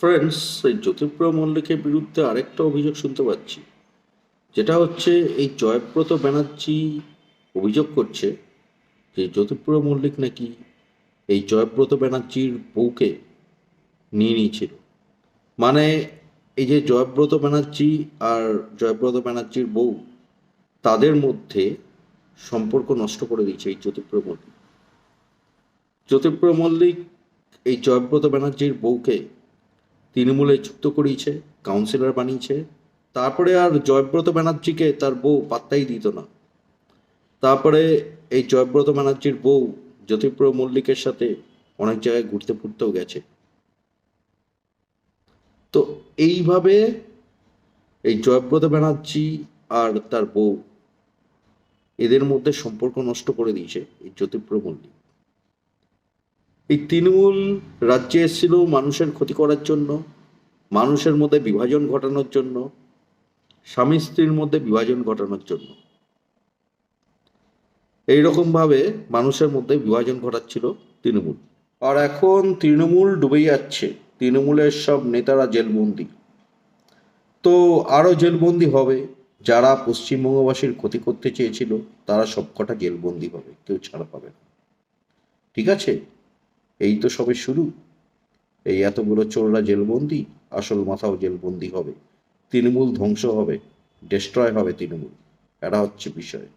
Friends এই জ্যোতিপ্রিয় মল্লিকের বিরুদ্ধে আরেকটা অভিযোগ শুনতে পাচ্ছি। যেটা হচ্ছে, এই জয়ব্রত ব্যানার্জি অভিযোগ করছে যে জ্যোতিপ্রিয় মল্লিক নাকি এই জয়ব্রত ব্যানার্জির বউকে নিয়ে নিয়েছিল। মানে এই যে জয়ব্রত ব্যানার্জি আর জয়ব্রত ব্যানার্জির বউ, তাদের মধ্যে সম্পর্ক নষ্ট করে দিয়েছে এই জ্যোতিপ্রিয় মল্লিক। জ্যোতিপ্রিয় মল্লিক এই জয়ব্রত ব্যানার্জির বউকে তৃণমূলে যুক্ত করিয়েছে কাউন্সিলর বানিয়েছে। তারপরে আর জয়ব্রত ব্যানার্জিকে তার বউ পাত্তাই দিত না। তারপরে এই জয়ব্রত ব্যানার্জির বউ জ্যোতিপ্রিয় মল্লিকের সাথে অনেক জায়গায় ঘুরতে ফুরতেও গেছে। তো এইভাবে এই জয়ব্রত ব্যানার্জি আর তার বউ এদের মধ্যে সম্পর্ক নষ্ট করে দিয়েছে এই জ্যোতিপ্রিয় মল্লিক। এই তৃণমূল রাজ্যে এসেছিল মানুষের ক্ষতি করার জন্য মানুষের মধ্যে বিভাজন ঘটানোর জন্য, স্বামী স্ত্রীর মধ্যে বিভাজন ঘটানোর জন্য। এইরকম ভাবে মানুষের মধ্যে বিভাজন ঘটাচ্ছিল তৃণমূল। আর এখন তৃণমূল ডুবে যাচ্ছে। তৃণমূলের সব নেতারা জেলবন্দি। তো আরও জেলবন্দি হবে। যারা পশ্চিমবঙ্গবাসীর ক্ষতি করতে চেয়েছিল, তারা সবকটা জেলবন্দি হবে। কেউ ছাড়া পাবে না। ঠিক আছে? এই তো সবে শুরু। এই এতগুলো চোররা জেলবন্দি আসল মাথাও জেলবন্দি হবে। তৃণমূল ধ্বংস হবে ডেস্ট্রয় হবে তৃণমূল। এটা হচ্ছে বিষয়।